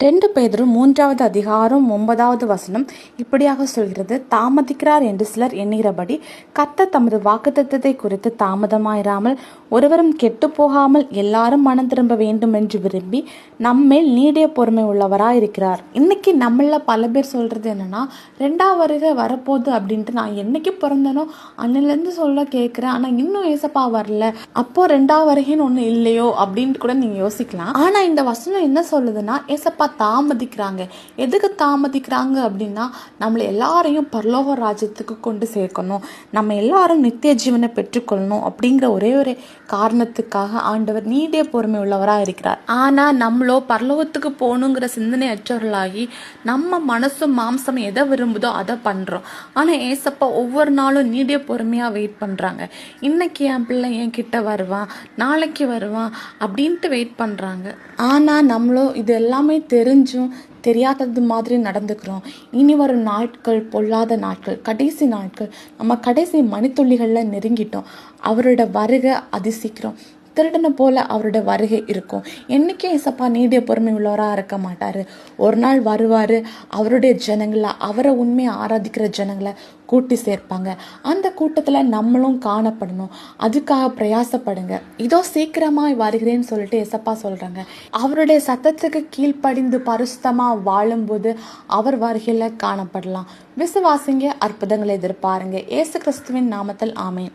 ரெண்டு பேதரும் மூன்றாவது அதிகாரம் ஒன்பதாவது வசனம் இப்படியாக சொல்கிறது தாமதிக்கிறார் என்று சிலர் எண்ணுகிறபடி கத்த தமது வாக்குத்தத்தை குறித்து தாமதமாயிராமல் ஒருவரும் கெட்டு போகாமல் எல்லாரும் மனம் திரும்ப வேண்டும் என்று விரும்பி நம்மேல் நீடிய பொறுமை உள்ளவராக இருக்கிறார் இன்னைக்கு நம்மள பல பேர் சொல்றது என்னன்னா ரெண்டாவது வருகை வரப்போகுது அப்படின்ட்டு நான் என்னைக்கு பிறந்தனோ அன்னிலேருந்து சொல்ல கேட்குறேன் ஆனால் இன்னும் ஏசப்பா வரல அப்போ ரெண்டாவது வருகைன்னு ஒன்று இல்லையோ அப்படின்ட்டு கூட நீங்கள் யோசிக்கலாம். ஆனால் இந்த வசனம் என்ன சொல்லுதுன்னா ஏசப்பா தாமதிக்கிறாங்க. எதுக்கு தாமதிக்கிறாங்க அப்படின்னா நம்மளை எல்லாரையும் பரலோக ராஜ்யத்துக்கு கொண்டு சேர்க்கணும். நம்ம எல்லாரும் நித்திய ஜீவனை பெற்றுக்கொள்ளணும் அப்படிங்கிற ஒரே ஒரு காரணத்துக்காக ஆண்டவர் நீடிய பொறுமை உள்ளவராக இருக்கிறார். ஆனால் நம்மளோ பரலோகத்துக்கு போகணுங்கிற சிந்தனை அற்றவர்களாகி நம்ம மனசும் மாம்சம் எதை விரும்புதோ அதை பண்ணுறோம் ஆனால் ஏசப்பா ஒவ்வொரு நாளும் நீடிய பொறுமையாக வெயிட் பண்ணுறாங்க இன்னைக்கு என் பிள்ளை என் கிட்ட வருவான் நாளைக்கு வருவான் அப்படின்ட்டு வெயிட் பண்ணுறாங்க ஆனால் நம்மளோ இது எல்லாமே தெரிஞ்சும் தெரியாதது மாதிரி நடந்துக்கிறோம். இனி வரும் நாட்கள் பொல்லாத நாட்கள் கடைசி நாட்கள் நம்ம கடைசி மணித்துள்ளிகளில் நெருங்கிட்டோம். அவரோட வருகை அதிசீக்கிரம். திருடனை போல அவரோட வருகை இருக்கும். என்னைக்கே ஏசப்பா நீடிய பொறுமை உள்ளவராக இருக்க மாட்டார். ஒரு நாள் வருவார் அவருடைய ஜனங்களை அவரை உண்மையை ஆராதிக்கிற ஜனங்களை கூட்டி சேர்ப்பாங்க. அந்த கூட்டத்தில் நம்மளும் காணப்படணும். அதுக்காக பிரயாசப்படுங்க. இதோ சீக்கிரமாக வருகிறேன்னு சொல்லிட்டு எசப்பா சொல்கிறாங்க அவருடைய சத்தத்துக்கு கீழ்ப்படிந்து பரிசுத்தமாக வாழும்போது அவர் வருகையில் காணப்படலாம். விசுவாசிங்க அற்புதங்களை எதிர்பாருங்க. ஏசு கிறிஸ்துவின் நாமத்தில் ஆமேன்.